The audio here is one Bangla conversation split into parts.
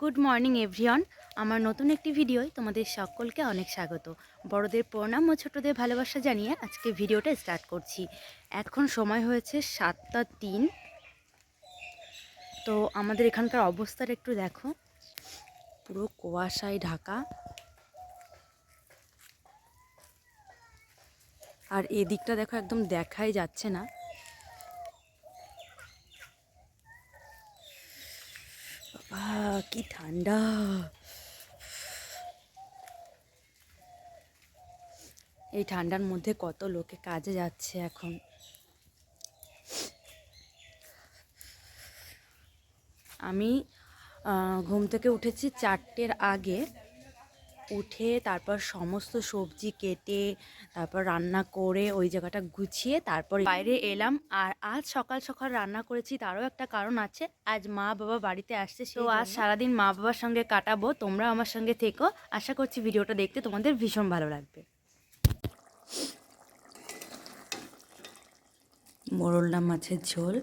গুড মর্নিং এভরিওয়ান আমার নতুন একটি ভিডিওয় তোমাদের সকলকে অনেক স্বাগত। বড়দের প্রণাম ও ছোটদের ভালোবাসা জানিয়ে আজকে ভিডিওটা স্টার্ট করছি। এখন সময় হয়েছে সাতটা তিন। তো আমাদের এখানকার অবস্থাটা একটু দেখো। পুরো কুয়াশায় ঢাকা। আর এদিকটা দেখো একদম দেখাই যাচ্ছে না। কি ঠান্ডা। এই ঠান্ডার মধ্যে কত লোকে কাজে যাচ্ছে এখন? আমি ঘুম থেকে উঠেছি চারটের আগে। উঠে তারপর সমস্ত সবজি কেটে তারপর রান্না করে ওই জায়গাটা গুছিয়ে তারপর বাইরে এলাম। আর আজ সকাল সকাল রান্না করেছি তারও একটা কারণ আছে। আজ মা বাবা বাড়িতে আসছে তো আজ সারাদিন মা বাবার সঙ্গে কাটাবো তোমরা আমার সঙ্গে থেকো। আশা করছি ভিডিওটা দেখতে তোমাদের ভীষণ ভালো লাগবে। মোরলা মাছের ঝোল।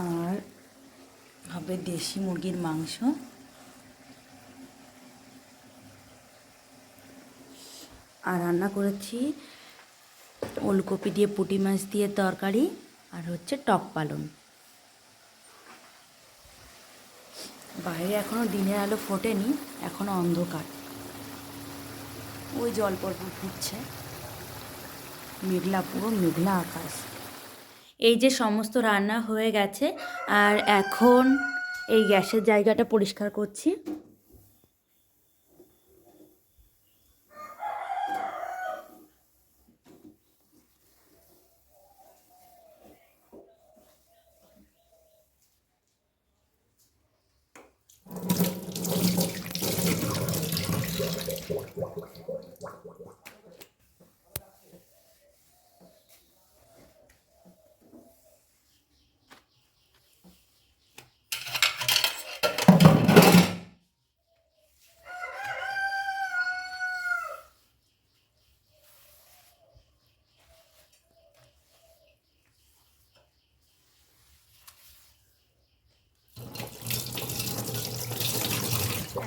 আর হবে দেশি মুরগির মাংস। আর রান্না করেছি ওলকপি দিয়ে পুঁটি মাছ দিয়ে তরকারি আর হচ্ছে টক পালন বাইরে এখনও দিনের আলো ফোটেনি, এখনও অন্ধকার। ওই জল পরপর ফুটছে মেঘলা পুরো মেঘলা আকাশ। এই যে সমস্ত রান্না হয়ে গেছে আর এখন এই গ্যাসের জায়গাটা পরিষ্কার করছি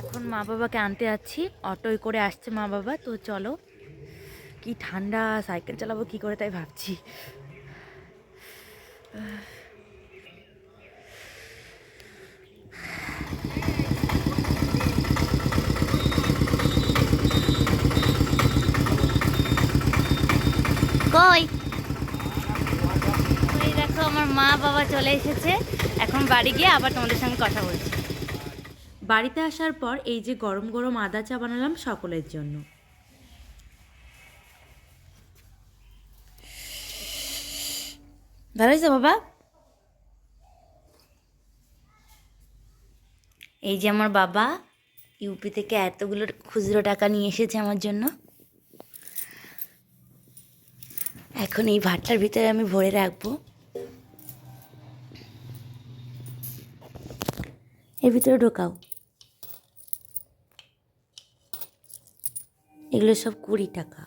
এখন মা বাবাকে আনতে যাচ্ছি। অটোয় করে আসছে মা বাবা তো চলো। কি ঠান্ডা, সাইকেল চালাবো কি করে তাই ভাবছি। কই? দেখো, আমার মা বাবা চলে এসেছে। এখন বাড়ি গিয়ে আবার তোমাদের সঙ্গে কথা বলছি। বাড়িতে আসার পর এই যে গরম গরম আদা চা বানালাম সকলের জন্য। ভালো হয়েছে বাবা? এই যে আমার বাবা ইউপি থেকে এতগুলো খুচরো টাকা নিয়ে এসেছে আমার জন্য। এখন এই ভাতটার ভিতরে আমি ভরে রাখব। এর ভিতরে ঢোকাও। এগুলো সব কুড়ি টাকা।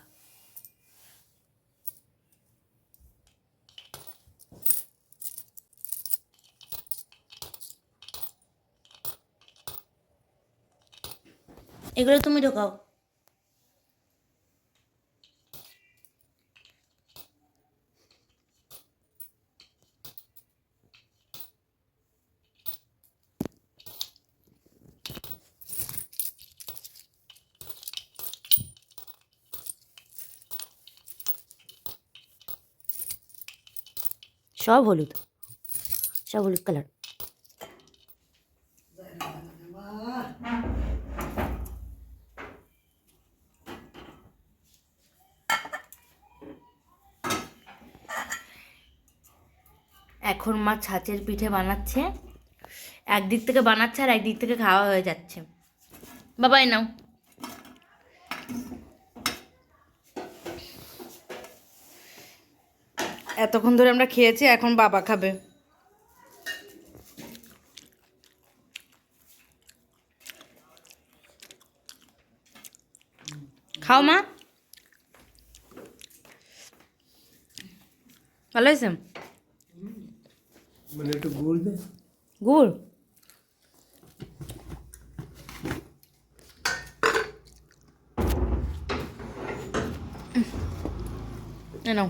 এগুলো তুমি ঢোকাও। সব হলুদ। সব হলুদ কালার এখন মা ছাঁচের পিঠে বানাচ্ছে। একদিক থেকে বানাচ্ছে আর একদিক থেকে খাওয়া হয়ে যাচ্ছে। বাবাই নাও। এতক্ষণ ধরে আমরা খেয়েছি এখন বাবা খাবে। খাও মা। ভালো হয়েছে? মানে গুড় গুড়? নাও।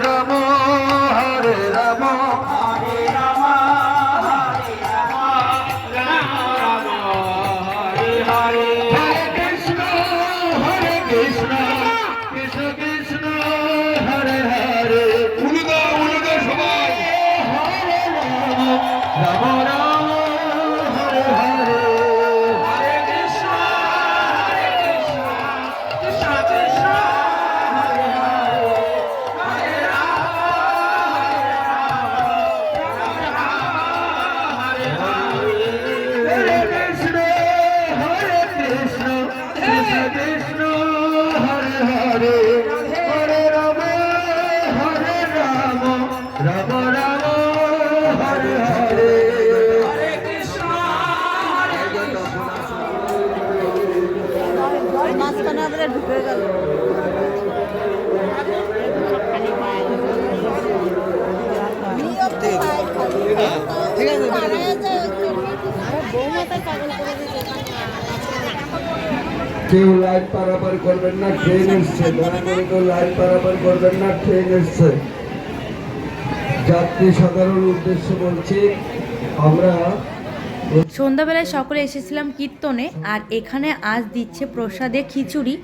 হরে হরে রাম হরে রাম রাম রাম হরে হরে। হরে কৃষ্ণ হরে মাঝখানে আমাদের ঢুকে গেল। ঠিক আছে বৌমাতার পাগল করে কেউ লাইট পারাপার করবেন না ট্রেন এসছে দয়া করে লাইট পারাপার করবেন না ট্রেন এসছে যাত্রী সাধারণ উদ্দেশ্যে বলছি, আমরা সন্ধ্যাবেলায় সকলে এসেছিলাম কীর্তনে, আর এখানে আজ দিচ্ছে প্রসাদে খিচুড়ি।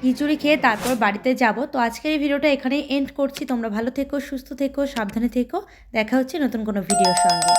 খিচুড়ি খেয়ে তারপর বাড়িতে যাব। তো আজকের এই ভিডিওটা এখানেই এন্ড করছি। তোমরা ভালো থেকো, সুস্থ থেকো, সাবধানে থেকো। দেখা হচ্ছে নতুন কোনো ভিডিওর সঙ্গে।